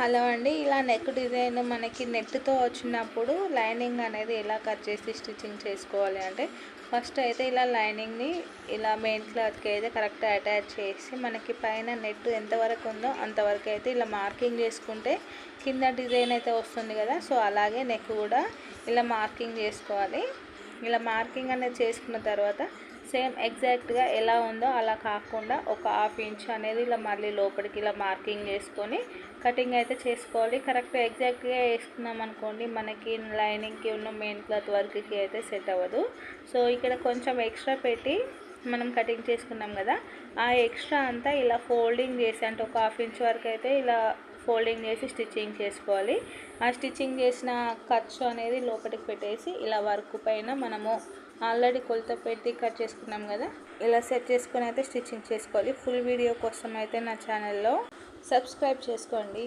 Hello అండి. ఇలా neck design మనకి నెట్తో వచ్చినప్పుడు లైనింగ్ అనేది ఎలా కట్ చేసి స్టిచ్చింగ్ చేసుకోవాలి అంటే ఫస్ట్ అయితే ఇలా లైనింగ్ని ఇలా మెయిన్ క్లాత్కి అయితే కరెక్ట్ అటాచ్ చేసి మనకి పైన నెట్ ఎంతవరకు ఉందో అంతవరకు అయితే ఇలా మార్కింగ్ చేసుకుంటే కింద డిజైన్ అయితే వస్తుంది కదా. సో అలాగే నెక్ కూడా ఇలా మార్కింగ్ చేసుకోవాలి. ఇలా మార్కింగ్ అనేది చేసుకున్న తర్వాత సేమ్ ఎగ్జాక్ట్గా ఎలా ఉందో అలా కాకుండా ఒక హాఫ్ ఇంచ్ అనేది ఇలా మళ్ళీ లోపలికి ఇలా మార్కింగ్ చేసుకొని కటింగ్ అయితే చేసుకోవాలి. కరెక్ట్ ఎగ్జాక్ట్గా వేసుకున్నాం అనుకోండి మనకి లైనింగ్కి ఉన్న మెయిన్ క్లాత్ వర్క్కి అయితే సెట్ అవ్వదు. సో ఇక్కడ కొంచెం ఎక్స్ట్రా పెట్టి మనం కటింగ్ చేసుకున్నాం కదా ఆ ఎక్స్ట్రా అంతా ఇలా ఫోల్డింగ్ చేసి అంటే ఒక హాఫ్ ఇంచ్ వరకు అయితే ఇలా ఫోల్డింగ్ చేసి స్టిచ్చింగ్ చేసుకోవాలి. ఆ స్టిచ్చింగ్ చేసిన ఖర్చు అనేది లోపలికి పెట్టేసి ఇలా వర్క్ పైన మనము ఆల్రెడీ కొలత పెట్టి కట్ చేసుకున్నాం కదా ఇలా సెట్ చేసుకొని అయితే స్టిచ్చింగ్ చేసుకోవాలి. ఫుల్ వీడియో కోసం అయితే నా ఛానల్లో సబ్స్క్రైబ్ చేసుకోండి.